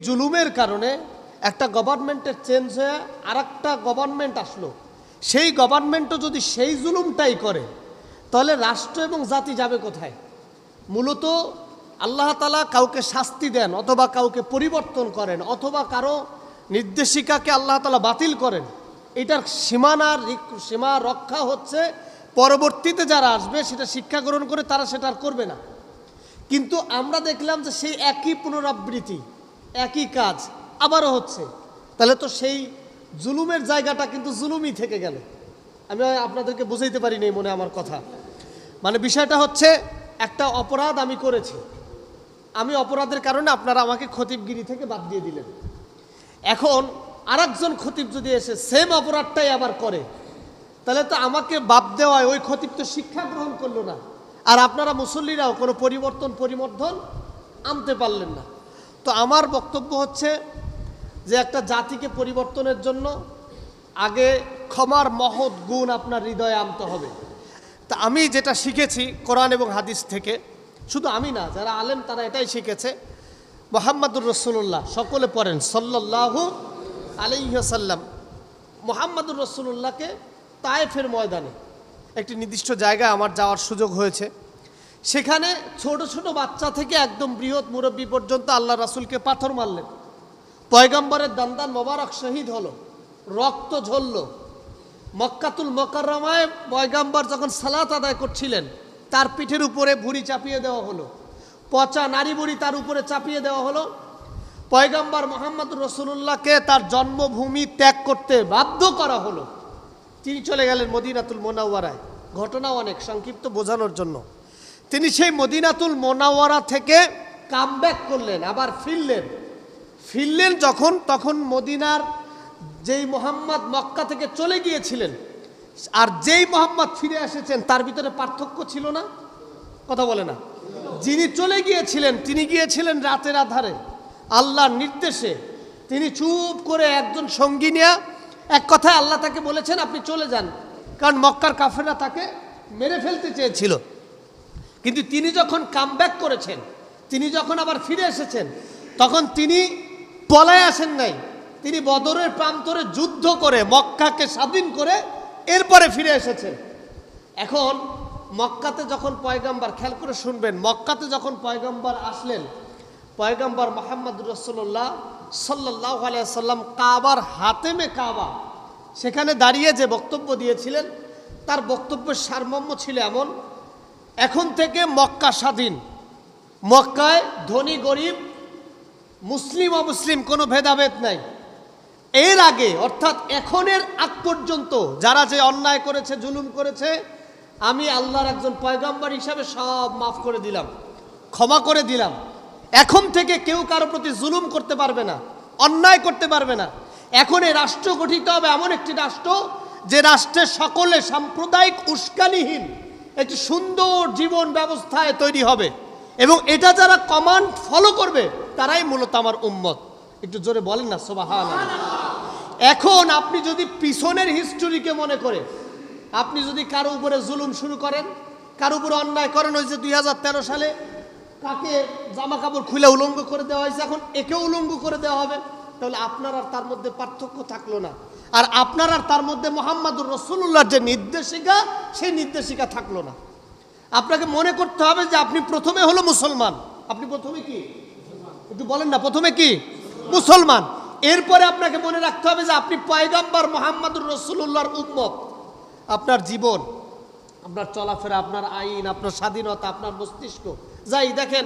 জুলুমের কারণে একটা গভর্নমেন্টের চেঞ্জ হয়ে আর একটা গভর্নমেন্ট আসলো। সেই গভর্নমেন্টও যদি সেই জুলুমটাই করে, তাহলে রাষ্ট্র এবং জাতি যাবে কোথায়? মূলত আল্লাহ তালা কাউকে শাস্তি দেন অথবা কাউকে পরিবর্তন করেন অথবা কারও নির্দেশিকাকে আল্লাহ তালা বাতিল করেন। এটার সীমানার সীমা রক্ষা হচ্ছে পরবর্তীতে যারা আসবে সেটা শিক্ষা গ্রহণ করে তারা সেটা আর করবে না। কিন্তু আমরা দেখলাম যে সেই একই পুনরাবৃত্তি একই কাজ আবারও হচ্ছে। তাহলে তো সেই জুলুমের জায়গাটা কিন্তু জুলুমই থেকে গেল। আমি আপনাদেরকে বুঝাইতে পারিনি মনে আমার কথা। মানে বিষয়টা হচ্ছে, একটা অপরাধ আমি করেছি। আমি অপরাধের কারণে আপনারা আমাকে খতিবগিরি থেকে বাদ দিয়ে দিলেন। এখন আরেকজন খতিব যদি এসে সেম অপরাধটাই আবার করে, তাহলে তো আমাকে বাদ দেওয়ায় ওই খতিব তো শিক্ষা গ্রহণ করল না। আর আপনারা মুসল্লিরাও কোনো পরিবর্তন পরিবর্তন আনতে পারলেন না। তো আমার বক্তব্য হচ্ছে যে একটা জাতিকে পরিবর্তনের জন্য আগে ক্ষমার মহৎ গুণ আপনার হৃদয়ে আনতে হবে। তা আমি যেটা শিখেছি কোরআন এবং হাদিস থেকে, শুধু আমি না, যারা আলেম তারা এটাই শিখেছে। মোহাম্মদুর রসুল্লাহ সকলে পড়েন সল্লাহু আলাইসাল্লাম মোহাম্মদুর রসুল্লাহকে তায়েফের ময়দানে একটি নির্দিষ্ট জায়গায় আমার যাওয়ার সুযোগ হয়েছে। সেখানে ছোট ছোট বাচ্চা থেকে একদম বৃহৎ মুরব্বী পর্যন্ত আল্লাহ রাসুলকে পাথর মারলেন। পয়গম্বরের দান্দান মোবারক শহীদ হলো, রক্ত ঝরল। মক্কাতুল মকরমায় পয়গাম্বর যখন সালাত আদায় করছিলেন, তার পিঠের উপরে ভুড়ি চাপিয়ে দেওয়া হলো। পচা নারী বুড়ি তার উপরে চাপিয়ে দেওয়া হলো। পয়গাম্বর মোহাম্মদ রসুল্লাহকে তার জন্মভূমি ত্যাগ করতে বাধ্য করা হলো। তিনি চলে গেলেন মদিনাতুল মোনাওয়ারায়। ঘটনা অনেক, সংক্ষিপ্ত বোঝানোর জন্য। তিনি সেই মদিনাতুল মোনাওয়ারা থেকে কামব্যাক করলেন, আবার ফিরলেন। ফিরলেন যখন, তখন মদিনার যেই মোহাম্মদ মক্কা থেকে চলে গিয়েছিলেন, আর যেই মোহাম্মদ ফিরে এসেছেন, তার ভিতরে পার্থক্য ছিল না? কথা বলে না। যিনি চলে গিয়েছিলেন, তিনি গিয়েছিলেন রাতের আধারে, আল্লাহর নির্দেশে। তিনি চুপ করে একজন সঙ্গী নিয়ে, এক কথায় আল্লাহ তাকে বলেছেন, আপনি চলে যান। কারণ মক্কার কাফেররা তাকে মেরে ফেলতে চেয়েছিল। কিন্তু তিনি যখন কামব্যাক করেছেন, তিনি যখন আবার ফিরে এসেছেন, তখন তিনি পলায় আসেন নাই। তিনি বদরের প্রান্তরে যুদ্ধ করে মক্কাকে স্বাধীন করে এরপরে ফিরে এসেছেন। এখন মক্কাতে যখন পয়গাম্বার, খেয়াল করে শুনবেন, মক্কাতে যখন পয়গাম্বার আসলেন, পয়গাম্বার মোহাম্মদ রসুল্লাহ সাল্লাহ সাল্লাম কাবার হাতেমে কাবা, সেখানে দাঁড়িয়ে যে বক্তব্য দিয়েছিলেন, তার বক্তব্যের সারমর্ম ছিল এমন এখন থেকে মক্কা স্বাধীন। মক্কায় ধনী, গরিব, মুসলিম, অমুসলিম কোনো ভেদাভেদ নাই। এর আগে, অর্থাৎ এখনের আগ পর্যন্ত যারা যে অন্যায় করেছে, জুলুম করেছে, আমি আল্লাহর একজন পয়গাম্বার হিসাবে সব মাফ করে দিলাম, ক্ষমা করে দিলাম। এখন থেকে কেউ কারও প্রতি জুলুম করতে পারবে না, অন্যায় করতে পারবে না। এখন এই রাষ্ট্র গঠিত হবে এমন একটি রাষ্ট্র, যে রাষ্ট্রের সকলে সাম্প্রদায়িক উস্কানিহীন একটি সুন্দর জীবন ব্যবস্থায় তৈরি হবে। এবং এটা যারা কমান্ড ফলো করবে, তারাই মূলত আমার উম্মত। একটু জোরে বলেন না সোবাহান এখন আপনি যদি পিছনের হিস্টোরিকে মনে করে, আপনি যদি কারও উপরে জুলুম শুরু করেন, কারও উপরে অন্যায় করেন, ওই যে দুই হাজার তেরো সালে কাকে জামা কাপড় খুলে উলঙ্গ করে দেওয়া হয়েছে, এখন একেও উলঙ্গ করে দেওয়া হবে। তাহলে আপনার আর তার মধ্যে পার্থক্য থাকল না। আর আপনার আর তার মধ্যে মোহাম্মদুর রসুল্লাহর যে নির্দেশিকা, সেই নির্দেশিকা থাকল না। আপনাকে মনে করতে হবে যে আপনি প্রথমে হলো মুসলমান। আপনি প্রথমে কি? একটু বলেন না, প্রথমে কি? মুসলমান। এরপরে আপনাকে মনে রাখতে হবে যে আপনি পয়গাম্বার মোহাম্মদুর রসুল্লাহর উম্মত। আপনার জীবন, আপনার চলাফেরা, আপনার আইন, আপনার স্বাধীনতা, আপনার মস্তিষ্ক, যাই দেখেন